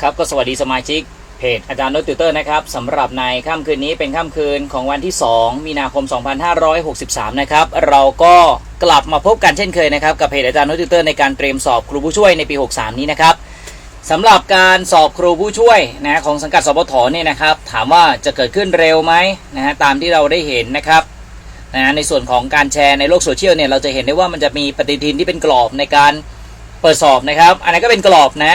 ครับก็สวัสดีสมาชิกเพจอาจารย์โนตติวเตอร์นะครับสำหรับในค่ำคืนนี้เป็นค่ำคืนของวันที่ 2 มีนาคม 2563 นะครับเราก็กลับมาพบกันเช่นเคยนะครับกับเพจอาจารย์โนตติวเตอร์ในการเตรียมสอบครูผู้ช่วยในปี 63 นี้นะครับสำหรับการสอบครูผู้ช่วยนะของสังกัดสปทเนี่ยนะครับ ถามว่าจะเกิดขึ้นเร็วไหมนะฮะตามที่เราได้เห็นนะครับนะในส่วนของการแชร์ในโลกโซเชียลเนี่ยเราจะเห็นได้ว่ามันจะมีปฏิทินที่เป็นกรอบในการเปิดสอบนะครับ อันนั้นก็เป็นกรอบนะ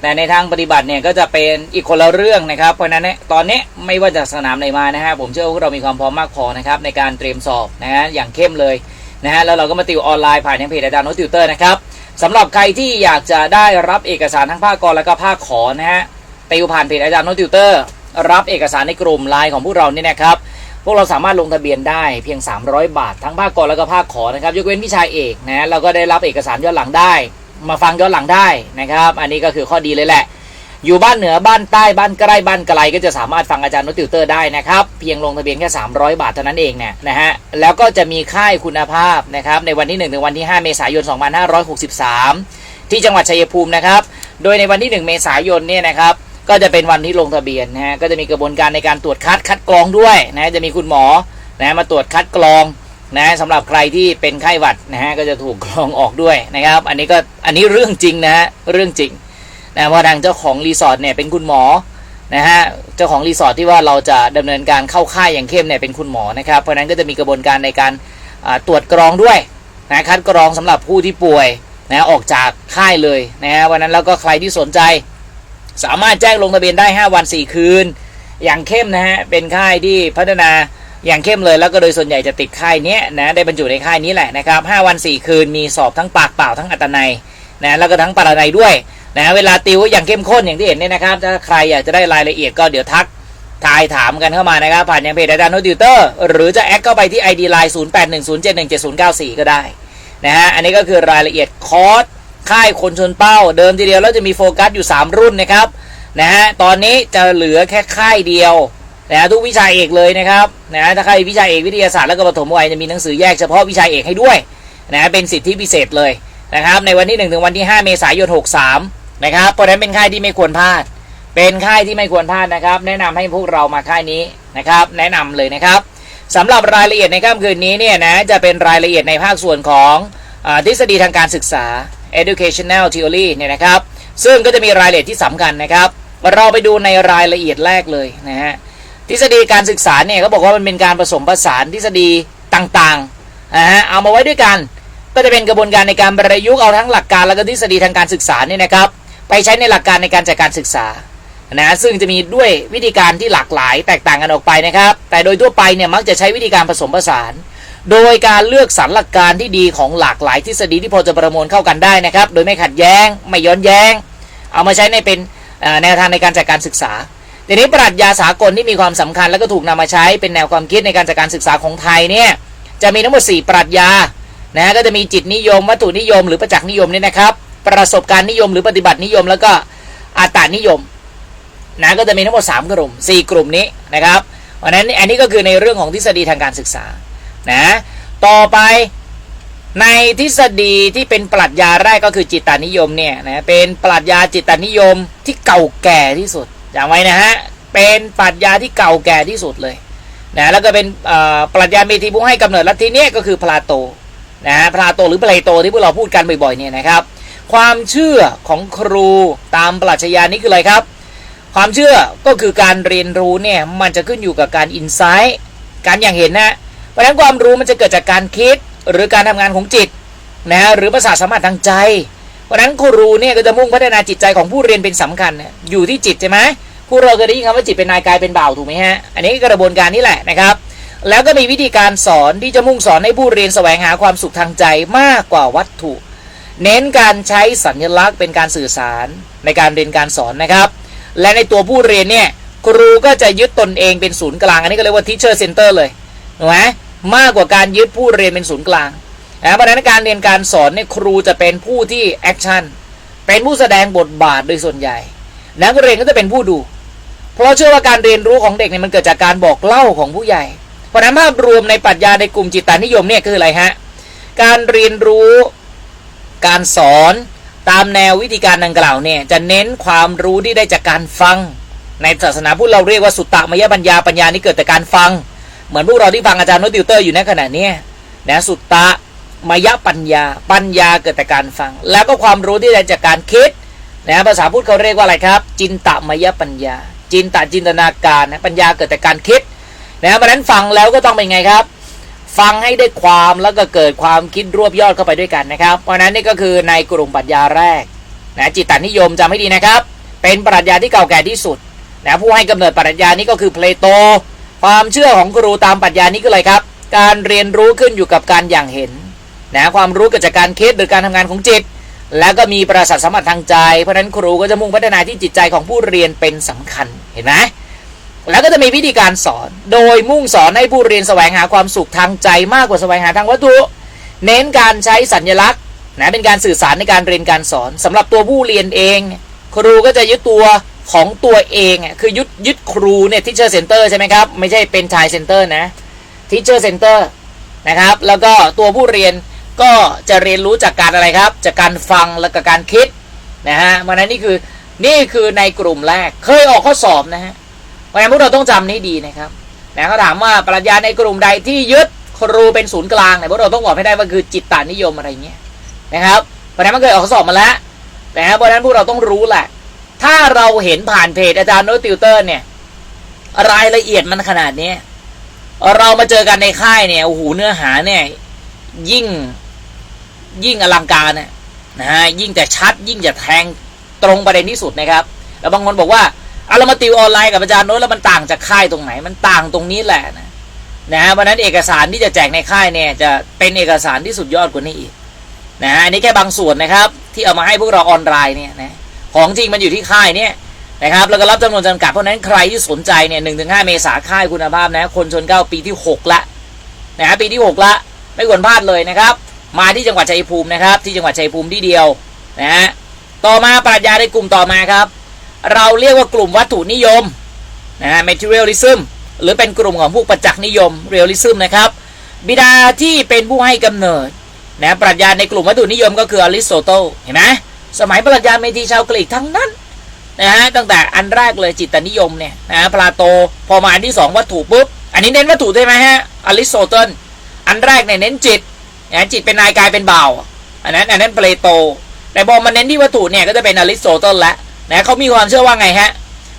แต่ในทางปฏิบัติเนี่ยก็จะเป็นอีกคนละเรื่องนะครับ เพราะนั้นเนี่ยตอนนี้ไม่ว่าจากสนามไหนมานะฮะผมเชื่อว่าเรามีความพร้อมมากพอนะครับในการเตรียมสอบนะฮะอย่างเข้มเลยนะฮะแล้วเราก็มาติวออนไลน์ผ่านทางเพจอาจารย์โนตติวเตอร์นะครับสำหรับใครที่อยากจะได้รับเอกสารทั้งภาคกรและก็ภาคขอนะฮะติวผ่านเพจอาจารย์โนตติวเตอร์รับเอกสารในกลุ่มไลน์ของพวกเราเนี่ยนะครับพวกเราสามารถลงทะเบียนได้เพียง 300 บาท ทั้งภาคกรและก็ภาคขอนะครับยกเว้นวิชาเอกนะเราก็ได้รับเอกสารย้อนหลังได้ มาฟังย้อนหลังได้นะครับ อันนี้ก็คือข้อดีเลยแหละ อยู่บ้านเหนือบ้านใต้บ้านใกล้บ้านไกลก็จะสามารถฟังอาจารย์นุติวเตอร์ได้นะครับ เพียงลงทะเบียนแค่ 300 บาทเท่านั้นเองเนี่ยนะฮะแล้วก็จะมีค่ายคุณภาพนะครับในวันที่ 1 ถึงวันที่ 5 เมษายน 2563 ที่จังหวัดชัยภูมินะครับ โดยในวันที่ 1 เมษายนเนี่ยนะครับก็จะเป็นวันที่ลงทะเบียนนะฮะก็จะมีกระบวนการในการตรวจคัดคัดกรองด้วยนะจะมีคุณหมอนะมาตรวจคัดกรอง นะสำหรับใครที่เป็นไข้หวัดนะฮะก็จะถูกกรองออกด้วยนะครับ อันนี้ก็อันนี้เรื่องจริงนะฮะเรื่องจริงนะเพราะทางเจ้าของรีสอร์ทเนี่ยเป็นคุณหมอนะฮะเจ้าของรีสอร์ทที่ว่าเราจะดำเนินการเข้าค่ายอย่างเข้มเนี่ยเป็นคุณหมอนะครับเพราะนั้นก็จะมีกระบวนการในการตรวจกรองด้วยนะคัดกรองสำหรับผู้ที่ป่วยนะออกจากค่ายเลยนะฮะวันนั้นแล้วก็ใครที่สนใจ สามารถแจ้งลงทะเบียนได้ 5 วัน 4 คืน อย่างเข้มนะฮะเป็นค่ายที่พัฒนา อย่างเข้มเลยแล้วก็โดยส่วนใหญ่จะติดค่ายนี้นะได้บรรจุในค่ายนี้แหละนะครับ5วัน 4 คืนมีสอบทั้งปากเปล่าทั้งอัตนัยนะแล้วก็ทั้งปารนัยด้วยนะเวลาติวอย่างเข้มข้นอย่างที่เห็นเนี่ยนะครับ ถ้าใครอยากจะได้รายละเอียดก็เดี๋ยวทักทายถามกันเข้ามานะครับ ผ่านยังเพจอาจารย์โนติวเตอร์หรือจะแอดเข้าไปที่ ID Line 0810717094 ก็ได้นะฮะอันนี้ก็คือรายละเอียดคอร์สค่ายคนชนเป้า เดิมทีเดียวแล้วจะมีโฟกัสอยู่ 3 รุ่นนะครับนะฮะตอนนี้จะเหลือแค่ค่ายเดียว นะฮะทุกวิชาเอกเลยนะครับนะฮะถ้าใครวิชาเอกวิทยาศาสตร์แล้วก็ปฐมวัยจะมีหนังสือแยกเฉพาะวิชาเอกให้ด้วยนะฮะเป็นสิทธิพิเศษเลยนะครับในวันที่ 1 ถึงวันที่ 5 เมษายน 63 นะครับเพราะฉะนั้นเป็นค่ายที่ไม่ควรพลาด เป็นค่ายที่ไม่ควรพลาดนะครับ แนะนำให้พวกเรามาค่ายนี้นะครับ แนะนำเลยนะครับสำหรับรายละเอียดในค่ำคืนนี้เนี่ยนะจะเป็นรายละเอียดในภาคส่วนของอทฤษฎีทางการศึกษา educational theory เนี่ยนะครับ ซึ่งก็จะมีรายละเอียดที่สำคัญนะครับ เราไปดูในรายละเอียดแรกเลยนะฮะ ทฤษฎีการศึกษาเนี่ยเขาบอกว่ามันเป็นการผสมผสานทฤษฎีต่างๆนะฮะเอามาไว้ด้วยกัน ก็จะเป็นกระบวนการในการประยุกต์เอาทั้งหลักการและก็ทฤษฎีทางการศึกษาเนี่ยนะครับ ไปใช้ในหลักการในการจัดการศึกษานะซึ่งจะมีด้วยวิธีการที่หลากหลายแตกต่างกันออกไปนะครับ แต่โดยทั่วไปเนี่ยมักจะใช้วิธีการผสมผสาน โดยการเลือกสรรหลักการที่ดีของหลากหลายทฤษฎีที่พอจะประมวลเข้ากันได้นะครับ โดยไม่ขัดแย้ง ไม่ย้อนแย้ง เอามาใช้ในเป็นแนวทางในการจัดการศึกษา ทีนี้ปรัชญาสากลที่มีความสำคัญแล้วก็ถูกนำมาใช้เป็นแนวความคิดในการจัดการศึกษาของไทยเนี่ยจะมีทั้งหมด 4 ปรัชญานะก็จะมีจิตนิยม วัตถุนิยม หรือประจักษ์นิยมเนี่ยนะครับ ประสบการณ์นิยมหรือปฏิบัตินิยม แล้วก็อัตตานิยมนะก็จะมีทั้งหมด 3 กลุ่ม 4 กลุ่มนี้นะครับเพราะฉะนั้นอันนี้ก็คือในเรื่องของทฤษฎีทางการศึกษานะต่อไปในทฤษฎีที่เป็นปรัชญาแรกก็คือจิตตานิยมเนี่ยนะเป็นปรัชญาจิตตานิยมที่เก่าแก่ที่สุด จำไว้นะฮะ เป็นปรัชญาที่เก่าแก่ที่สุดเลยนะแล้วก็เป็นปรัชญาเมธีผู้ให้กำเนิดลัทธิเนี่ยก็คือพลาโตนะฮะพลาโตหรือเพลโตที่พวกเราพูดกันบ่อยๆเนี่ยนะครับ ความเชื่อของครูตามปรัชญานี้คืออะไรครับ ความเชื่อก็คือการเรียนรู้เนี่ยมันจะขึ้นอยู่กับการอินไซต์การอย่างเห็นนะเพราะฉะนั้นความรู้มันจะเกิดจากการคิดหรือการทำงานของจิตนะฮะหรือประสาทสัมผัสทางใจ เพราะนั้นครูเนี่ยก็จะมุ่งพัฒนาจิตใจของผู้เรียนเป็นสำคัญอยู่ที่จิตใช่ไหมผู้เราเคยได้ยินคำว่าจิตเป็นนายกายเป็นบ่าวถูกไหมฮะอันนี้กระบวนการนี้แหละนะครับ แล้วก็มีวิธีการสอนที่จะมุ่งสอนให้ผู้เรียนแสวงหาความสุขทางใจมากกว่าวัตถุ เน้นการใช้สัญลักษณ์เป็นการสื่อสารในการเรียนการสอนนะครับ และในตัวผู้เรียนเนี่ยครูก็จะยึดตนเองเป็นศูนย์กลาง อันนี้ก็เรียกว่า teacher center เลยถูกไหมมากกว่าการยึดผู้เรียนเป็นศูนย์กลาง นะเพราะนั้นการเรียนการสอนเนี่ยครูจะเป็นผู้ที่แอคชั่นเป็นผู้แสดงบทบาทโดยส่วนใหญ่ นักเรียนก็จะเป็นผู้ดู เพราะเชื่อว่าการเรียนรู้ของเด็กเนี่ยมันเกิดจากการบอกเล่าของผู้ใหญ่ เพราะนั้นภาพรวมในปรัชญาในกลุ่มจิตตานิยมเนี่ยคืออะไรฮะการเรียนรู้ การสอนตามแนววิธีการดังกล่าวเนี่ยจะเน้นความรู้ที่ได้จากการฟัง ในศาสนาพุทธเราเรียกว่าสุตตมยปัญญาปัญญานี่เกิดจากการฟัง เหมือนพวกเราที่ฟังอาจารย์โนติวเตอร์อยู่ในขณะนี้นะสุตตะ มยปัญญา ปัญญาเกิดจากการฟัง แล้วก็ความรู้ที่ได้จากการคิดนะภาษาพุทธเขาเรียกว่าอะไรครับ จินตมยปัญญา จินตจินตนาการนะปัญญาเกิดจากการคิดนะเพราะนั้นฟังแล้วก็ต้องเป็นไงครับ ฟังให้ได้ความแล้วก็เกิดความคิดรวบยอดเข้าไปด้วยกันนะครับ เพราะนั้นนี่ก็คือในกลุ่มปรัชญาแรกนะจิตตนิยมจำให้ดีนะครับ เป็นปรัชญาที่เก่าแก่ที่สุดนะผู้ให้กำเนิดปรัชญานี้ก็คือเพลโต ความเชื่อของครูตามปรัชญานี้ก็เลยครับ การเรียนรู้ขึ้นอยู่กับการอย่างเห็น นะความรู้เกิดจากการคิดหรือการทำงานของจิต แล้วก็มีประสาทสัมผัสทางใจ เพราะฉะนั้นครูก็จะมุ่งพัฒนาที่จิตใจของผู้เรียนเป็นสำคัญเห็นไหมแล้วก็จะมีวิธีการสอน โดยมุ่งสอนให้ผู้เรียนแสวงหาความสุขทางใจมากกว่าแสวงหาทางวัตถุ เน้นการใช้สัญลักษณ์นะเป็นการสื่อสารในการเรียนการสอนสำหรับตัวผู้เรียนเอง ครูก็จะยึดตัวของตัวเองคือยึดยึดครูเนี่ยทิเชอร์เซ็นเตอร์ใช่ไหมครับ ไม่ใช่เป็นชายเซ็นเตอร์นะทิเชอร์เซ็นเตอร์นะครับ แล้วก็ตัวผู้เรียน ก็จะเรียนรู้จากการอะไรครับ จากการฟังแล้วก็การคิดนะฮะเพราะฉะนั้นนี่คือนี่คือในกลุ่มแรกเคยออกข้อสอบนะฮะเพราะฉะนั้นพวกเราต้องจำนี้ดีนะครับนะเขาถามว่าปรัชญาในกลุ่มใดที่ยึดครูเป็นศูนย์กลางเนี่ยพวกเราต้องบอกให้ได้ว่าคือจิตตานิยมอะไรเงี้ยนะครับเพราะฉะนั้นมันเคยออกข้อสอบมาแล้วนะครับเพราะฉะนั้นพวกเราต้องรู้แหละ ถ้าเราเห็นผ่านเพจอาจารย์โนตติวเตอร์เนี่ยรายละเอียดมันขนาดนี้เรามาเจอกันในค่ายเนี่ยโอ้โหเนื้อหาเนี่ยยิ่ง ยิ่งอลังการนะนะฮะยิ่งแต่ชัด ยิ่งจะแทงตรงประเด็นที่สุดนะครับ แล้วบางคนบอกว่าเอาเรามาติวออนไลน์กับอาจารย์โน้ตแล้วมันต่างจากค่ายตรงไหน มันต่างตรงนี้แหละนะนะฮะเพราะนั้นเอกสารที่จะแจกในค่ายเนี่ยจะเป็นเอกสารที่สุดยอดกว่านี้อีกนะฮะอันนี้แค่บางส่วนนะครับ ที่เอามาให้พวกเราออนไลน์เนี่ยนะของจริงมันอยู่ที่ค่ายเนี่ยนะครับแล้วก็รับจำนวนจำกัดเพราะนั้นใครที่สนใจเนี่ยหนึ่งถึงห้าเมษาค่ายคุณภาพนะคนชนเก้าปีที่หกละนะฮะปีที่หกละไม่ควรพลาดเลยนะครับ มาที่จังหวัดชัยภูมินะครับ ที่จังหวัดชัยภูมิที่เดียวนะฮะต่อมาปรัชญาในกลุ่มต่อมาครับ เราเรียกว่ากลุ่มวัตถุนิยมนะฮะ materialism หรือเป็นกลุ่มของพวกประจักษ์นิยม realism นะครับ บิดาที่เป็นผู้ให้กำเนิดนะปรัชญาในกลุ่มวัตถุนิยมก็คืออริสโตเติลเห็นไหมสมัยปรัชญาเมธีชาวกรีกทั้งนั้นนะฮะตั้งแต่อันแรกเลยจิตนิยมเนี่ยนะพลาโตพอมาอันที่สองวัตถุปุ๊บ อันนี้เน้นวัตถุใช่ไหมฮะอริสโตเติลอันแรกเนี่ยเน้นจิต นะจิตเป็นนายกายเป็นเบาอันนั้นอันนั้นเปรโต แต่พอมาเน้นที่วัตถุเนี่ยก็จะเป็นอริสโตเติลแล้วนะเขามีความเชื่อว่าไงฮะ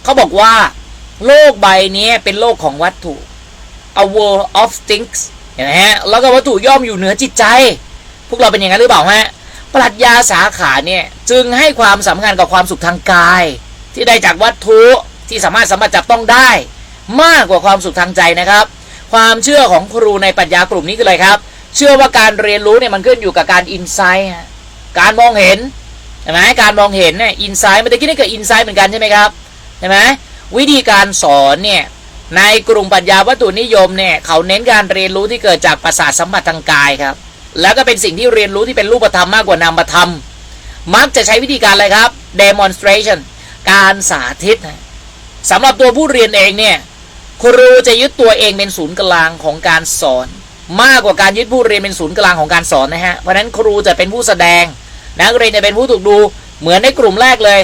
เขาบอกว่าโลกใบนี้เป็นโลกของวัตถุ a world of things เห็นไหมฮะแล้วก็วัตถุย่อมอยู่เหนือจิตใจ พวกเราเป็นอย่างนั้นหรือเปล่าฮะปรัชญาสาขาเนี่ยจึงให้ความสำคัญกับความสุขทางกาย ที่ได้จากวัตถุที่สามารถสัมผัสจับต้องได้ มากกว่าความสุขทางใจนะครับ ความเชื่อของครูในปรัชญากลุ่มนี้คืออะไรครับ เชื่อว่าการเรียนรู้เนี่ยมันขึ้นอยู่กับการอินไซต์การมองเห็นใช่ไหมการมองเห็นเนี่ยอินไซต์มันจะคิดได้เกิดอินไซต์เหมือนกันใช่ไหมครับใช่ไหมวิธีการสอนเนี่ยในกลุ่มปรัชญาวัตถุนิยมเนี่ยเขาเน้นการเรียนรู้ที่เกิดจากประสาทสัมผัสทางกายครับ แล้วก็เป็นสิ่งที่เรียนรู้ที่เป็นรูปธรรมมากกว่านามธรรม มักจะใช้วิธีการอะไรครับ demonstration การสาธิตสำหรับตัวผู้เรียนเองเนี่ยครูจะยึดตัวเองเป็นศูนย์กลางของการสอน มากกว่าการยึดผู้เรียนเป็นศูนย์กลางของการสอนนะฮะ เพราะนั้นครูจะเป็นผู้แสดง นักเรียนจะเป็นผู้ถูกดูเหมือนในกลุ่มแรกเลย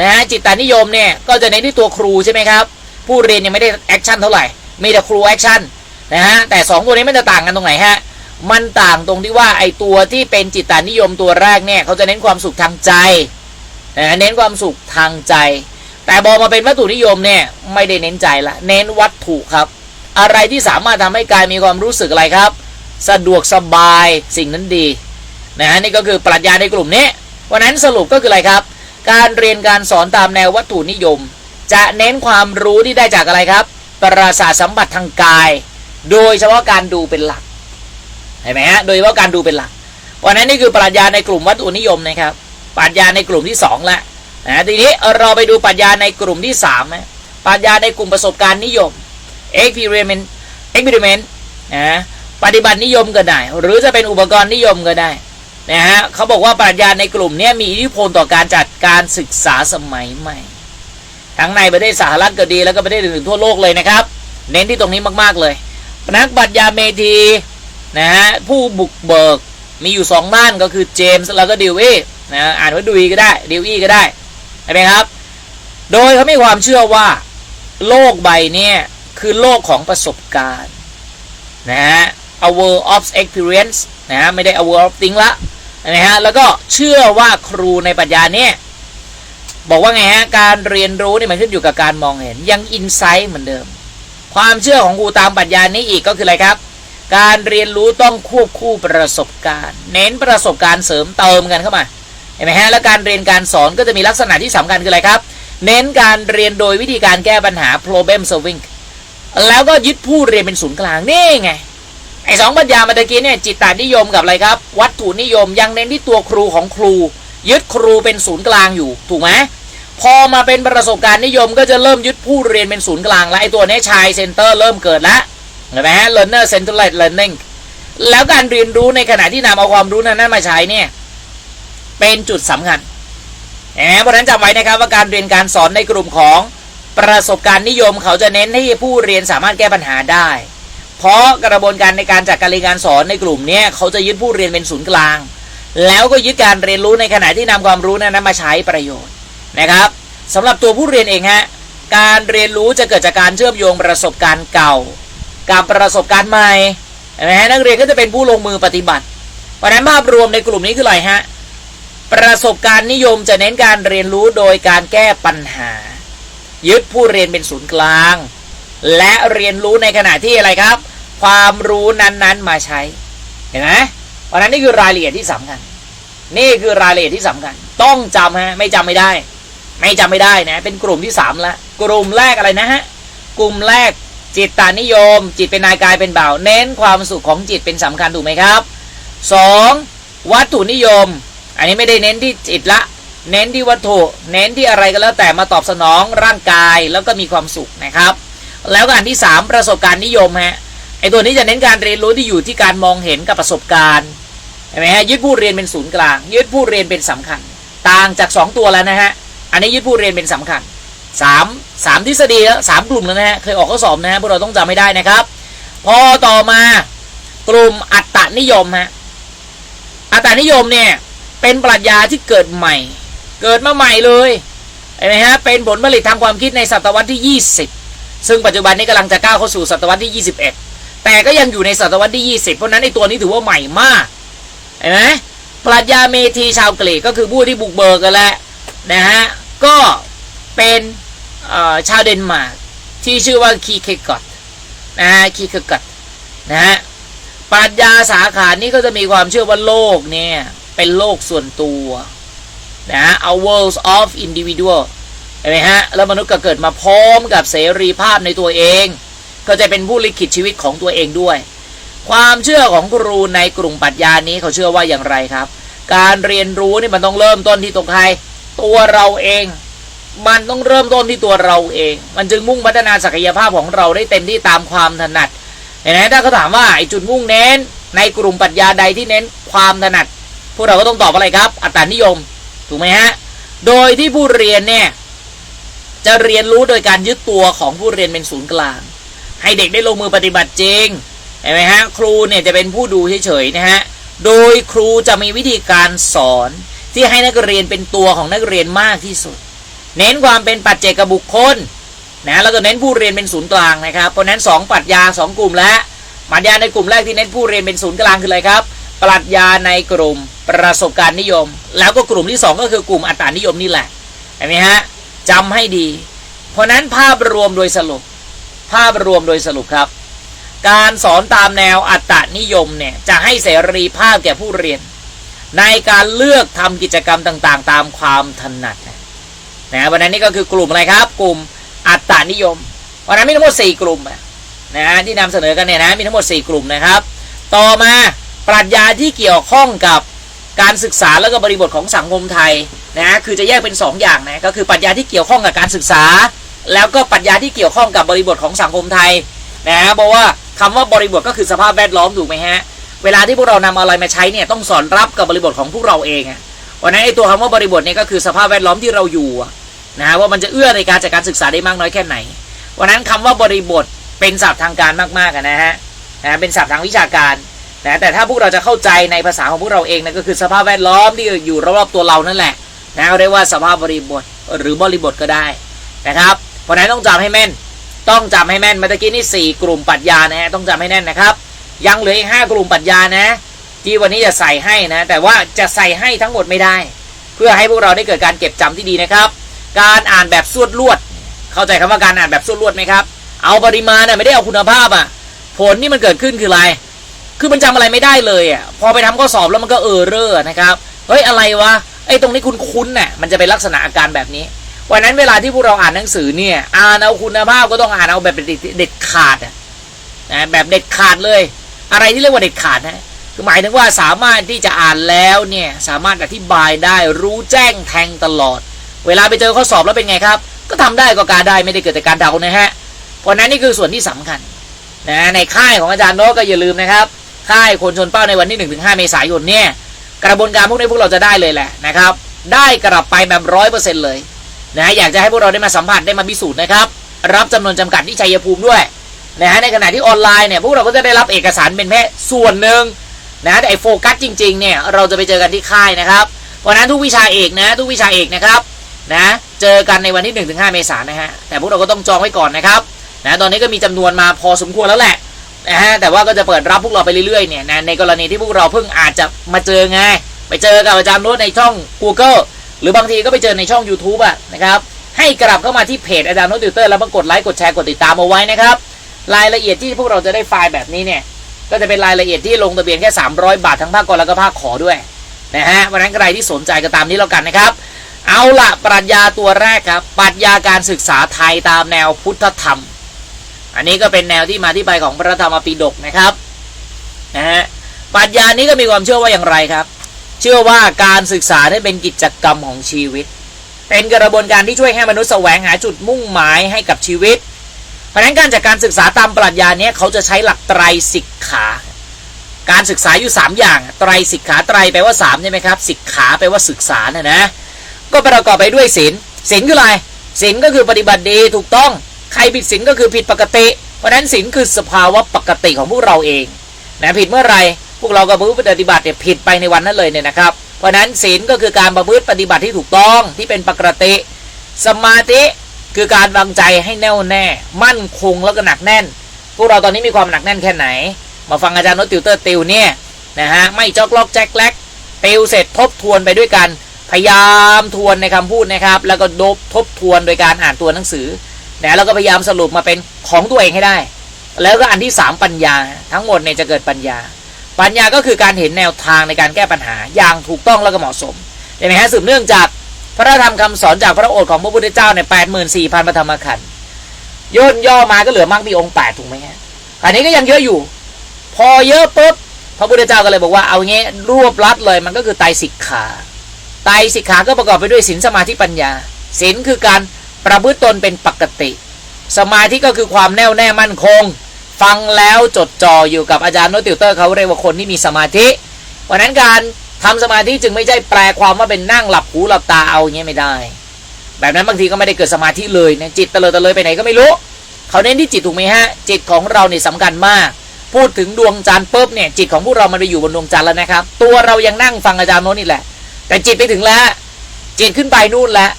นะฮะจิตตานิยมเนี่ยก็จะเน้นที่ตัวครูใช่ไหมครับ ผู้เรียนยังไม่ได้แอคชั่นเท่าไหร่มีแต่ครูแอคชั่นนะฮะแต่สองตัวนี้มันจะต่างกันตรงไหนฮะมันต่างตรงที่ว่าไอตัวที่เป็นจิตตานิยมตัวแรกเนี่ยเขาจะเน้นความสุขทางใจนะเน้นความสุขทางใจ แต่บอมาเป็นวัตถุนิยมเนี่ยไม่ได้เน้นใจละเน้นวัตถุครับ อะไรที่สามารถทำให้กายมีความรู้สึกอะไรครับ สะดวกสบายสิ่งนั้นดีนะฮะนี่ก็คือปรัชญาในกลุ่มนี้วันนั้นสรุปก็คืออะไรครับ การเรียนการสอนตามแนววัตถุนิยม จะเน้นความรู้ที่ได้จากอะไรครับ ประสาทสัมผัสทางกาย โดยเฉพาะการดูเป็นหลักเห็นไหมฮะโดยเฉพาะการดูเป็นหลักวันนั้นนี่คือปรัชญาในกลุ่มวัตถุนิยมนะครับปรัชญาในกลุ่มที่สองละนะทีนี้เราไปดูปรัชญาในกลุ่มที่สามนะปรัชญาในกลุ่มประสบการณ์นิยม experiment experiment นะปฏิบัตินิยมก็ได้ หรือจะเป็นอุปกรณ์นิยมก็ได้นะฮะเขาบอกว่าปรัชญาในกลุ่มนี้มีอิทธิพลต่อการจัดการศึกษาสมัยใหม่ ทั้งในประเทศสหรัฐก็ดีแล้วก็ประเทศอื่นๆทั่วโลกเลยนะครับ เน้นที่ตรงนี้มากๆเลยนักปรัชญาเมธีนะฮะผู้บุกเบิกมีอยู่สองด้านก็คือเจมส์แล้วก็ดิวเอนะอ่านว่าดุยก็ได้ดิวีก็ได้ใช่ไหมครับ โดยเขามีความเชื่อว่าโลกใบนี้ คือโลกของประสบการณ์นะฮะ a world of experience นะฮะไม่ได้ a world of thing ละนะฮะแล้วก็เชื่อว่าครูในปรัชญาเนี่ยบอกว่าไงฮะการเรียนรู้นี่มันขึ้นอยู่กับการมองเห็นยังอินไซต์เหมือนเดิม ความเชื่อของครูตามปรัชญานี้อีกก็คืออะไรครับ การเรียนรู้ต้องควบคู่ประสบการณ์ เน้นประสบการณ์เสริมเติมกันเข้ามาเห็นไหมฮะแล้วการเรียนการสอนก็จะมีลักษณะที่สำคัญคืออะไรครับ เน้นการเรียนโดยวิธีการแก้ปัญหา problem solving แล้วก็ยึดผู้เรียนเป็นศูนย์กลางนี่ไงไอ้สองปัญญาเมื่อกี้เนี่ยจิตตานิยมกับอะไรครับ วัตถุนิยมยังเน้นที่ตัวครูของครู ยึดครูเป็นศูนย์กลางอยู่ ถูกไหมพอมาเป็นประสบการณ์นิยมก็จะเริ่มยึดผู้เรียนเป็นศูนย์กลางแล้วไอ้ตัวนี้ชายเซนเตอร์เริ่มเกิดแล้วเห็นไหมฮะ learner centered learning แล้วการเรียนรู้ในขณะที่นำเอาความรู้นั้นมาใช้เนี่ยเป็นจุดสำคัญเห็นไหมเพราะฉะนั้นจำไว้นะครับว่าการเรียนการสอนในกลุ่มของ ประสบการณ์นิยมเขาจะเน้นให้ผู้เรียนสามารถแก้ปัญหาได้ เพราะกระบวนการในการจัดการเรียนการสอนในกลุ่มนี้เขาจะยึดผู้เรียนเป็นศูนย์กลาง แล้วก็ยึดการเรียนรู้ในขณะที่นำความรู้นั้นมาใช้ประโยชน์นะครับสำหรับตัวผู้เรียนเองฮะการเรียนรู้จะเกิดจากการเชื่อมโยงประสบการณ์เก่า กับประสบการณ์ใหม่นไหมฮะนักเรียนก็จะเป็นผู้ลงมือปฏิบัติ เพราะนั้นภาพรวมในกลุ่มนี้คืออะไรฮะประสบการณ์นิยมจะเน้นการเรียนรู้โดยการแก้ปัญหา ยึดผู้เรียนเป็นศูนย์กลาง และเรียนรู้ในขณะที่อะไรครับ ความรู้นั้นๆมาใช้ เห็นไหมเพราะนั้นนี่คือรายละเอียดที่สำคัญ นี่คือรายละเอียดที่สำคัญ ต้องจำฮะไม่จำไม่ได้ ไม่จำไม่ได้นะเป็นกลุ่มที่สามละกลุ่มแรกอะไรนะฮะกลุ่มแรกจิตตานิยม จิตเป็นนายกายเป็นบ่าว เน้นความสุขของจิตเป็นสำคัญถูกไหมครับสองวัตถุนิยม อันนี้ไม่ได้เน้นที่จิตละ เน้นที่วัตถุ เน้นที่อะไรก็แล้วแต่มาตอบสนองร่างกายแล้วก็มีความสุขนะครับ แล้วก็อันที่ 3 ประสบการณ์นิยมฮะไอตัวนี้จะเน้นการเรียนรู้ที่อยู่ที่การมองเห็นกับประสบการณ์เห็นไหมฮะยึดผู้เรียนเป็นศูนย์กลาง ยึดผู้เรียนเป็นสำคัญ ต่างจาก 2 ตัวแล้วนะฮะอันนี้ยึดผู้เรียนเป็นสำคัญสามสามทฤษฎีแล้วสามกลุ่มแล้วนะฮะเคยออกข้อสอบนะฮะพวกเราต้องจำไม่ได้นะครับ พอต่อมากลุ่มอัตตนิยมฮะอัตตนิยมเนี่ยเป็นปรัชญาที่เกิดใหม่ เกิดมาใหม่เลยเห็นไหมฮะเป็นผลผลิตทางความคิดในศตวรรษที่ 20 ซึ่งปัจจุบันนี้กำลังจะก้าวเข้าสู่ศตวรรษที่ 21 แต่ก็ยังอยู่ในศตวรรษที่ 20 เพราะนั้นไอตัวนี้ถือว่าใหม่มากเห็นไหมปรัชญาเมธีชาวกรีกก็คือผู้ที่บุกเบิกกันแหละนะฮะก็เป็นชาวเดนมาร์กที่ชื่อว่าคีเคกอตนะฮะคีเคกอตนะฮะปรัชญาสาขานี้ก็จะมีความเชื่อว่าโลกเนี่ยเป็นโลกส่วนตัว นะฮะ a world of individual เห็นไหมฮะ แล้วมนุษย์ก็เกิดมาพร้อมกับเสรีภาพในตัวเอง ก็จะเป็นผู้ลิขิตชีวิตของตัวเองด้วย ความเชื่อของครูในกลุ่มปรัชญานี้เขาเชื่อว่าอย่างไรครับ การเรียนรู้นี่มันต้องเริ่มต้นที่ตรงใครตัวเราเอง มันต้องเริ่มต้นที่ตัวเราเอง มันจึงมุ่งพัฒนาศักยภาพของเราได้เต็มที่ตามความถนัดเห็นไหมถ้าเขาถามว่าไอ้จุดมุ่งเน้น ในกลุ่มปรัชญาใดที่เน้นความถนัด พวกเราก็ต้องตอบอะไรครับ อัตตานิยม ถูกไหมฮะ โดยที่ผู้เรียนเนี่ย จะเรียนรู้โดยการยึดตัวของผู้เรียนเป็นศูนย์กลาง ให้เด็กได้ลงมือปฏิบัติจริงเห็นไหมฮะ ครูเนี่ยจะเป็นผู้ดูเฉยๆนะฮะ โดยครูจะมีวิธีการสอนที่ให้นักเรียนเป็นตัวของนักเรียนมากที่สุด เน้นความเป็นปัจเจกบุคคลนะแล้วก็เน้นผู้เรียนเป็นศูนย์กลางนะครับเพราะนั้นสองปรัชญาสองกลุ่มและปรัชญาในกลุ่มแรกที่เน้นผู้เรียนเป็นศูนย์กลางคืออะไรครับ ปรัชญาในกลุ่ม ประสบการณ์นิยม แล้วก็กลุ่มที่สองก็คือกลุ่มอัตานิยมนี่แหละเห็นไหมฮะจำให้ดี เพราะนั้นภาพรวมโดยสรุป ภาพรวมโดยสรุปครับ การสอนตามแนวอัตานิยมเนี่ยจะให้เสรีภาพแก่ผู้เรียน ในการเลือกทำกิจกรรมต่างๆ ตามความถนัดนะวันนั้นนี่ก็คือกลุ่มอะไรครับ กลุ่มอัตานิยมวันนั้นมีทั้งหมด 4 กลุ่มอะนะที่นำเสนอกันเนี่ยนะมีทั้งหมด 4 กลุ่มนะครับ ต่อมาปรัชญาที่เกี่ยวข้องกับ การศึกษาแล้วก็บริบทของสังคมไทยนะคือจะแยกเป็น 2 อย่างนะก็คือปรัชญาที่เกี่ยวข้องกับการศึกษา แล้วก็ปรัชญาที่เกี่ยวข้องกับบริบทของสังคมไทยนะเพราะว่าคำว่าบริบทก็คือสภาพแวดล้อมถูกไหมฮะเวลาที่พวกเรานำอะไรมาใช้เนี่ยต้องสอนรับกับบริบทของพวกเราเองวันนั้นไอ้ตัวคำว่าบริบทเนี่ยก็คือสภาพแวดล้อมที่เราอยู่นะฮะว่ามันจะเอื้อในการจัดการศึกษาได้มากน้อยแค่ไหนวันนั้นคำว่าบริบทเป็นศัพท์ทางการมากๆนะฮะนะเป็นศัพท์ทางวิชาการ นะแต่ถ้าพวกเราจะเข้าใจในภาษาของพวกเราเองนะก็คือสภาพแวดล้อมที่อยู่รอบๆตัวเรานั่นแหละนะเรียกว่าสภาพบริบทหรือบริบทก็ได้นะครับเพราะนั้นต้องจำให้แม่น ต้องจำให้แม่นเมื่อกี้นี่สี่กลุ่มปรัชญานะฮะต้องจำให้แน่นนะครับ ยังเหลืออีกห้ากลุ่มปรัชญานะ ที่วันนี้จะใส่ให้นะ แต่ว่าจะใส่ให้ทั้งหมดไม่ได้ เพื่อให้พวกเราได้เกิดการเก็บจำที่ดีนะครับ การอ่านแบบสวดลวด เข้าใจคำว่าการอ่านแบบสวดลวดไหมครับ เอาปริมาณน่ะไม่ได้เอาคุณภาพอะผลที่มันเกิดขึ้นคืออะไร คือมันจำอะไรไม่ได้เลยอะพอไปทำข้อสอบแล้วมันก็เออเรอร์นะครับเฮ้ยอะไรวะไอ้ตรงนี้คุณคุ้นๆน่ะมันจะเป็นลักษณะอาการแบบนี้วันนั้นเวลาที่พวกเราอ่านหนังสือเนี่ยอ่านเอาคุณภาพก็ต้องอ่านเอาแบบเด็ดขาดอะนะแบบเด็ดขาดเลย อะไรที่เรียกว่าเด็ดขาดนะคือหมายถึงว่าสามารถที่จะอ่านแล้วเนี่ยสามารถอธิบายได้รู้แจ้งแทงตลอด เวลาไปเจอข้อสอบแล้วเป็นไงครับ ก็ทำได้ก็การได้ไม่ได้เกิดจากการเดานะฮะเพราะนั้นนี่คือส่วนที่สำคัญนะในค่ายของอาจารย์โน้ก็อย่าลืมนะครับ ค่ายคนชนเป้าในวันที่1นถึงหเมษายนเนี่ยกระบวนการพวกนี้พวกเราจะได้เลยแหละนะครับ ได้กลับไปแบบร้อยเปอร์เซ็นต์เลยนะอยากจะให้พวกเราได้มาสัมผัสได้มาพิสูจน์นะครับ รับจำนวนจำกัดที่ชัยภูมิด้วยนะฮะในขณะที่ออนไลน์เนี่ยพวกเราก็จะได้รับเอกสารเป็นแค่ส่วนหนึ่งนะแต่ไอโฟกัสจริงๆเนี่ยเราจะไปเจอกันที่ค่ายนะครับ เพราะนั้นทุกวิชาเอกนะทุกวิชาเอกนะครับนะเจอกันในวันที่1นถึงหเมษายนนะฮะแต่พวกเราก็ต้องจองไว้ก่อนนะครับนะตอนนี้ก็มีจำนวนมาพอสมควรแล้วแหละ นะฮะแต่ว่าก็จะเปิดรับพวกเราไปเรื่อยๆเนี่ยนะในกรณีที่พวกเราเพิ่งอาจจะมาเจอไงไปเจอกับอาจารย์โน้ตในช่อง Google หรือบางทีก็ไปเจอในช่อง YouTube อะนะครับให้กลับเข้ามาที่เพจอาจารย์โน้ตติวเตอร์แล้วมากดไลค์กดแชร์กดติดตามเอาไว้นะครับรายละเอียดที่พวกเราจะได้ไฟล์แบบนี้เนี่ยก็จะเป็นรายละเอียดที่ลงทะเบียนแค่ 300 บาททั้งภาคกรแล้วก็ภาคขอด้วยนะฮะวันนั้นใครที่สนใจก็ตามนี้แล้วกันนะครับ เอาละปรัชญาตัวแรกครับปรัชญาการศึกษาไทยตามแนวพุทธธรรม อันนี้ก็เป็นแนวที่มาที่ไปของพระธรรมปิฎกนะครับนะฮะปรัชญานี้ก็มีความเชื่อว่าอย่างไรครับ เชื่อว่าการศึกษาได้เป็นกิจกรรมของชีวิต เป็นกระบวนการที่ช่วยให้มนุษย์แสวงหาจุดมุ่งหมายให้กับชีวิต เพราะนั้นการจากการศึกษาตามปรัชญาเนี้ยเขาจะใช้หลักไตรสิกขา การศึกษาอยู่ 3 อย่าง ไตรสิกขาไตรแปลว่า3ใช่ไหมครับสิกขาแปลว่าศึกษาเนะนะ ก็ประกอบไปด้วยศีลศีลคืออะไรศีลก็คือปฏิบัติดีถูกต้อง ใครผิดศีลก็คือผิดปกติ เพราะนั้นศีลคือสภาวะปกติของพวกเราเองนะผิดเมื่อไรพวกเราก็ประพฤติปฏิบัติเนี่ยผิดไปในวันนั้นเลยเนี่ยนะครับ เพราะนั้นศีลก็คือการประพฤติปฏิบัติที่ถูกต้องที่เป็นปกติ สมาธิคือการวางใจให้แน่วแน่ มั่นคงแล้วก็หนักแน่น พวกเราตอนนี้มีความหนักแน่นแค่ไหน มาฟังอาจารย์โนติวเตอร์ติวเนี่ยนะฮะไม่จอกลอกแจ็คแลกติวเสร็จทบทวนไปด้วยกันพยายามทวนในคำพูดนะครับ แล้วก็ดบทบทวนโดยการอ่านตัวหนังสือ นะแล้วก็พยายามสรุปมาเป็นของตัวเองให้ได้ แล้วก็อันที่ 3 ปัญญา ทั้งหมดเนี่ยจะเกิดปัญญา ปัญญาก็คือการเห็นแนวทางในการแก้ปัญหาอย่างถูกต้องแล้วก็เหมาะสมเห็นไหมฮะสืบเนื่องจากพระธรรมคำสอนจากพระโอษฐ์ของพระพุทธเจ้าในแปดหมื่นสี่พันพระธรรมขันธ์ย่นย่อมาก็เหลือมรรคมีองค์แปดถูกไหมฮะอันนี้ก็ยังเยอะอยู่ พอเยอะปุ๊บพระพุทธเจ้าก็เลยบอกว่าเอางี้รวบรัดเลยมันก็คือไตสิกขา ไตสิกขาก็ประกอบไปด้วยศีลสมาธิปัญญาศีลคือการ ประพฤติตนเป็นปกติ สมาธิก็คือความแน่วแน่มั่นคง ฟังแล้วจดจ่ออยู่กับอาจารย์โนติวเตอร์เขาเรียกว่าคนที่มีสมาธิเพราะนั้นการทำสมาธิจึงไม่ใช่แปลความว่าเป็นนั่งหลับหูหลับตาเอาอย่างเงี้ยไม่ได้ แบบนั้นบางทีก็ไม่ได้เกิดสมาธิเลยนะจิตเตลิดเตะเลยไปไหนก็ไม่รู้เขาเน้นที่จิตถูกไหมฮะ จิตของเราเนี่ยสำคัญมาก พูดถึงดวงจันทร์ปุ๊บเนี่ยจิตของพวกเรามันไปอยู่บนดวงจันทร์แล้วนะครับ ตัวเรายังนั่งฟังอาจารย์โน้นนี่แหละ แต่จิตไปถึงแล้ว จิตขึ้นไปนู่นแล้ว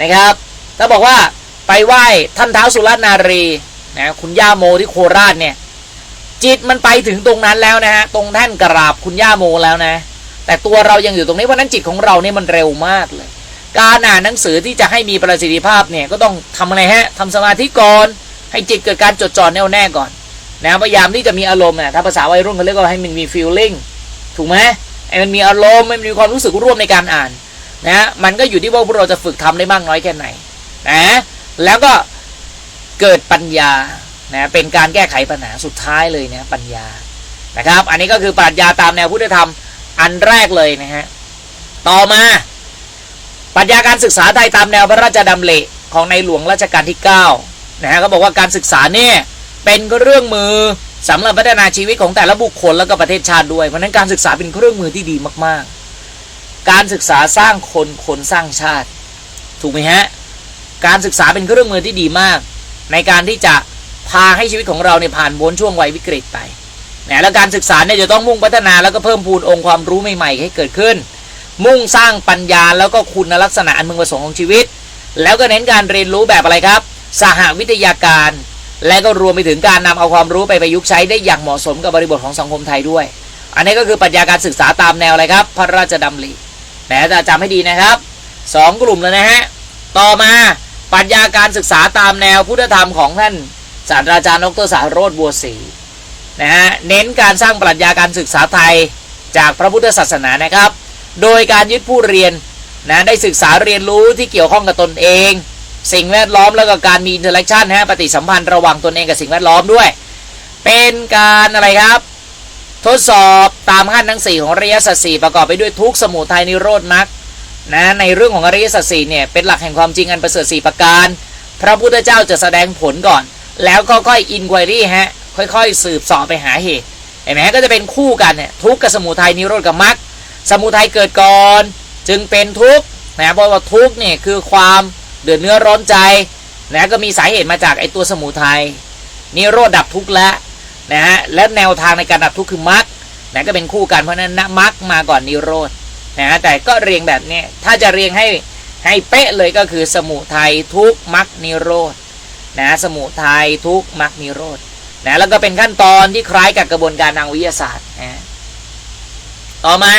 นะครับ ถ้าบอกว่าไปไหว้ท่านเท้าสุรนารีนะคุณย่าโมที่โคราชเนี่ย จิตมันไปถึงตรงนั้นแล้วนะฮะตรงแท่นกราบคุณย่าโมแล้วนะ แต่ตัวเรายังอยู่ตรงนี้เพราะนั้นจิตของเราเนี่ยมันเร็วมากเลย การอ่านหนังสือที่จะให้มีประสิทธิภาพเนี่ยก็ต้องทำอะไรฮะทำสมาธิก่อนให้จิตเกิดการจดจ่อแน่วแน่ก่อนนะพยายามที่จะมีอารมณ์นะถ้าภาษาวัยรุ่นเขาเรียกว่าให้มันมี feeling ถูกไหมไอ้มันมีอารมณ์มันมีความรู้สึกร่วมในการอ่านนะมันก็อยู่ที่ว่าพวกเราจะฝึกทำได้มากน้อยแค่ไหน นะแล้วก็เกิดปัญญานะเป็นการแก้ไขปัญหาสุดท้ายเลยนะปัญญานะครับ อันนี้ก็คือปรัชญาตามแนวพุทธธรรมอันแรกเลยนะฮะต่อมาปรัชญาการศึกษาไทยตามแนวพระราชดำริของในหลวงรัชกาลที่9นะฮะก็บอกว่าการศึกษาเนี่ยเป็นเรื่องมือสำหรับพัฒนาชีวิตของแต่ละบุคคลแล้วก็ประเทศชาติด้วยเพราะนั้นการศึกษาเป็นเครื่องมือที่ดีมาก ๆ การศึกษาสร้างคนคนสร้างชาติ ถูกไหมฮะ การศึกษาเป็นเครื่องมือที่ดีมาก ในการที่จะพาให้ชีวิตของเราเนี่ยผ่านพ้นช่วงวัยวิกฤตไปนะแล้วการศึกษาเนี่ยจะต้องมุ่งพัฒนาแล้วก็เพิ่มพูนองค์ความรู้ใหม่ๆ ให้เกิดขึ้น มุ่งสร้างปัญญาแล้วก็คุณลักษณะอันมึงประสงค์ของชีวิต แล้วก็เน้นการเรียนรู้แบบอะไรครับ สหวิทยาการ และก็รวมไปถึงการนำเอาความรู้ไปประยุกต์ใช้ได้อย่างเหมาะสมกับบริบทของสังคมไทยด้วย อันนี้ก็คือปรัชญาการศึกษาตามแนวอะไรครับ พระราชดำริแหมจะจำให้ดีนะครับสองกลุ่มเลยนะฮะต่อมา รัชญาการศึกษาตามแนวพุทธธรรมของท่านศาสตราจารย์ดรสารโรธบัวศรีนะฮะเน้นการสร้างปรัชญาการศึกษาไทยจากพระพุทธศาสนานะครับ โดยการยึดผู้เรียนนะได้ศึกษาเรียนรู้ที่เกี่ยวข้องกับตนเอง สิ่งแวดล้อมแล้วก็การมีอินเทอร์แอคชั่นฮะปฏิสัมพันธ์ระหว่างตนเองกับสิ่งแวดล้อมด้วย เป็นการอะไรครับ ทดสอบตามขั้นทั้งสี่ของริยสัจสี่ประกอบไปด้วยทุกสมุทัยนิโรธมรรค นะในเรื่องของอริยสัจสี่เนี่ยเป็นหลักแห่งความจริงอันประเสริฐสี่ประการ พระพุทธเจ้าจะแสดงผลก่อน แล้วก็ค่อยอินควายรี่ฮะค่อยๆ สืบสอบไปหาเหตุเห็นไหมก็จะเป็นคู่กันเนี่ยทุกข์กับสมุทัยนิโรธกับมรรคสมุทัยเกิดก่อน จึงเป็นทุกข์นะเพราะว่าทุกข์เนี่ยคือความเดือดเนื้อร้อนใจนะก็มีสาเหตุมาจากไอตัวสมุทัยนิโรธดับทุกข์แล้วนะฮะและแนวทางในการดับทุกข์คือมรรคนะก็เป็นคู่กันเพราะฉะนั้นนะมรรคมาก่อนนิโรธ นะฮะแต่ก็เรียงแบบนี้ถ้าจะเรียงให้ให้เป๊ะเลยก็คือสมุทัยทุกมรรนิโรธนะสมุทัยทุกมรรนิโรธนะแล้วก็เป็นขั้นตอนที่คล้ายกับกระบวนการทางวิทยาศาสตร์นะต่อมา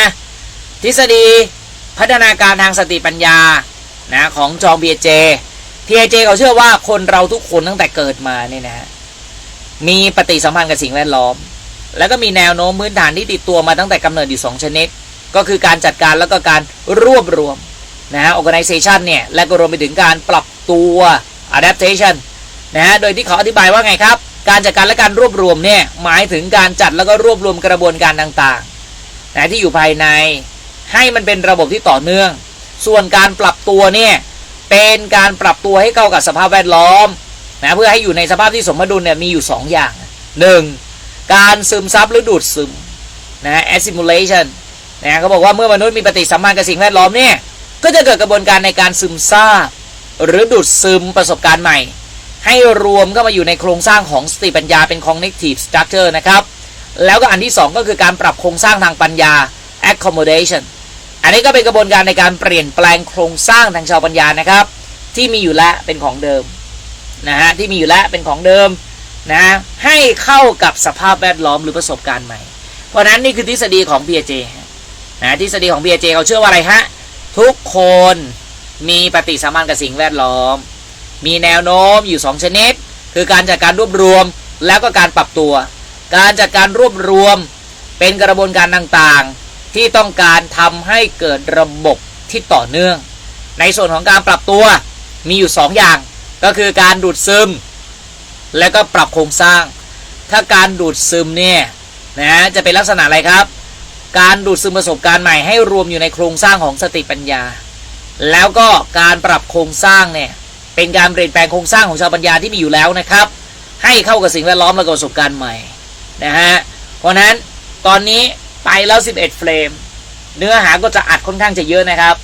ทฤษฎีพัฒนาการทางสติปัญญานะของจอมเบียเจพีเจเขาเชื่อว่าคนเราทุกคนตั้งแต่เกิดมาเนี่ยนะฮะมีปฏิสัมพันธ์กับสิ่งแวดล้อม แล้วก็มีแนวโน้มพื้นฐานที่ติดตัวมาตั้งแต่กำเนิดอยู่สองชนิด ก็คือการจัดการแล้วก็การรวบรวมนะฮะ organization เนี่ย และก็รวมไปถึงการปรับตัว adaptation นะฮะ โดยที่เขาอธิบายว่าไงครับ การจัดการและการรวบรวมเนี่ย หมายถึงการจัดแล้วก็รวบรวมกระบวนการต่างๆนะที่อยู่ภายใน ให้มันเป็นระบบที่ต่อเนื่อง ส่วนการปรับตัวเนี่ย เป็นการปรับตัวให้เข้ากับสภาพแวดล้อมนะเพื่อให้อยู่ในสภาพที่สมดุลเนี่ยมีอยู่ 2 อย่าง 1. การซึมซับหรือดูดซึมนะ assimilation นะเขาบอกว่าเมื่อมนุษย์มีปฏิสัมพันธ์กับสิ่งแวดล้อมเนี่ยก็จะเกิดกระบวนการในการซึมซาบหรือดูดซึมประสบการณ์ใหม่ ให้รวมเข้ามาอยู่ในโครงสร้างของสติปัญญาเป็น cognitive structure นะครับ แล้วก็อันที่ 2 ก็คือการปรับโครงสร้างทางปัญญา accommodation อันนี้ก็เป็นกระบวนการในการเปลี่ยนแปลงโครงสร้างทางชาวปัญญานะครับ ที่มีอยู่แล้วเป็นของเดิมนะฮะที่มีอยู่แล้วเป็นของเดิมนะให้เข้ากับสภาพแวดล้อมหรือประสบการณ์ใหม่ เพราะนั้นนี่คือทฤษฎีของ Piaget นะทฤษฎีของ Piaget เขาเชื่อว่าอะไรฮะ ทุกคนมีปฏิสัมพันธ์กับสิ่งแวดล้อม มีแนวโน้มอยู่ 2 ชนิด คือการจัดการรวบรวมแล้วก็การปรับตัว การจัดการรวบรวมเป็นกระบวนการต่างๆ ที่ต้องการทำให้เกิดระบบที่ต่อเนื่อง ในส่วนของการปรับตัวมีอยู่ 2 อย่าง ก็คือการดูดซึม และก็ปรับโครงสร้าง ถ้าการดูดซึมเนี่ยนะจะเป็นลักษณะอะไรครับ การดูดซึมประสบการณ์ใหม่ให้รวมอยู่ในโครงสร้างของสติปัญญา แล้วก็การปรับโครงสร้างเนี่ยเป็นการเปลี่ยนแปลงโครงสร้างของชาวปัญญาที่มีอยู่แล้วนะครับ ให้เข้ากับสิ่งแวดล้อมและกับประสบการณ์ใหม่นะฮะเพราะนั้นตอนนี้ไปแล้ว 11 เฟรม เนื้อหาก็จะอัดค่อนข้างจะเยอะนะครับ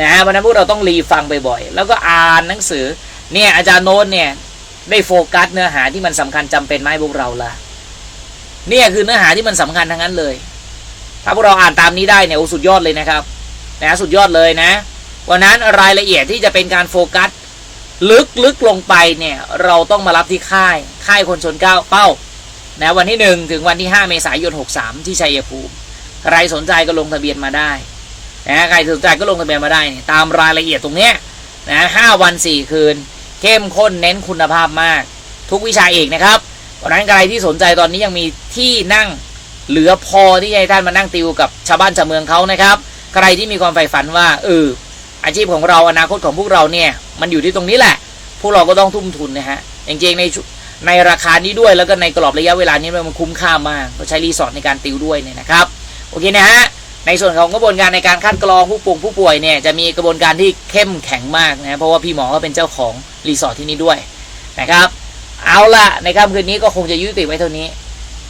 นะฮะวันนั้นพวกเราต้องรีฟังบ่อยๆแล้วก็อ่านหนังสือเนี่ยอาจารย์โน้ตเนี่ยได้โฟกัสเนื้อหาที่มันสำคัญจำเป็นไหมพวกเราละเนี่ยคือเนื้อหาที่มันสำคัญทั้งนั้นเลย ถ้าพวกเราอ่านตามนี้ได้เนี่ยโอ้สุดยอดเลยนะครับนะสุดยอดเลยนะ วันนั้นรายละเอียดที่จะเป็นการโฟกัส ลึกลึกลงไปเนี่ยเราต้องมารับที่ค่าย ค่ายคนชนเก้าเป้านะวันที่ 1 ถึงวันที่ 5 เมษายน 63 ที่ชัยภูมิใครสนใจก็ลงทะเบียนมาได้นะใครสนใจก็ลงทะเบียนมาได้ตามรายละเอียดตรงเนี้ยนะห้าวันสี่คืน เข้มข้นเน้นคุณภาพมาก ทุกวิชาเอกนะครับเพราะนั้นใครที่สนใจตอนนี้ยังมีที่นั่ง เหลือพอที่ให้ท่านมานั่งติวกับชาวบ้านชาวเมืองเขานะครับ ใครที่มีความใฝ่ฝันว่าเอออาชีพของเราอนาคตของพวกเราเนี่ย มันอยู่ที่ตรงนี้แหละ พวกเราก็ต้องทุ่มทุนนะฮะจริงๆในในราคานี้ด้วยแล้วก็ในกรอบระยะเวลานี้มันคุ้มค่ามากเราใช้รีสอร์ทในการติวด้วยเนี่ยนะครับโอเคนะฮะในส่วนของกระบวนการในการคัดกรองผู้ป่วยผู้ป่วยเนี่ยจะมีกระบวนการที่เข้มแข็งมากนะเพราะว่าพี่หมอก็เป็นเจ้าของรีสอร์ทที่นี่ด้วยนะครับ เอาละในค่ำคืนนี้ก็คงจะยุติไว้เท่านี้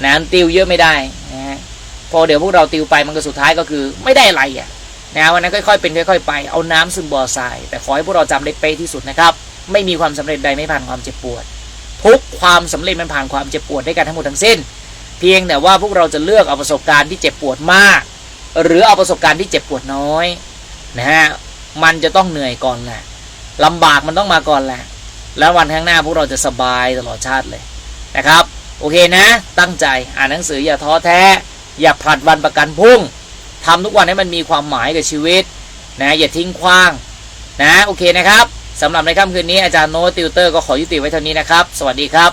นะติวเยอะไม่ได้นะฮะพอเดี๋ยวพวกเราติวไปมันก็สุดท้ายก็คือไม่ได้อะไรอะนะวันนั้นค่อยๆเป็นค่อยๆไปเอาน้ำซึมบ่อทราย แต่ขอให้พวกเราจำได้เป๊ะที่สุดนะครับ ไม่มีความสำเร็จใดไม่ผ่านความเจ็บปวด ทุกความสำเร็จมันผ่านความเจ็บปวดด้วยกันทั้งหมดทั้งสิ้น เพียงแต่ว่าพวกเราจะเลือกเอาประสบการณ์ที่เจ็บปวดมาก หรือเอาประสบการณ์ที่เจ็บปวดน้อยนะฮะมันจะต้องเหนื่อยก่อนแหละลำบากมันต้องมาก่อนแหละแล้ววันข้างหน้าพวกเราจะสบายตลอดชาติเลยนะครับ โอเคนะ ตั้งใจอ่านหนังสืออย่าท้อแท้ อย่าผลัดวันประกันพรุ่งทำทุกวันให้มันมีความหมายกับชีวิตนะอย่าทิ้งขว้างนะโอเคนะครับสำหรับในค่ำคืนนี้อาจารย์โน้ตติวเตอร์ก็ขอยุติไว้เท่านี้นะครับ สวัสดีครับ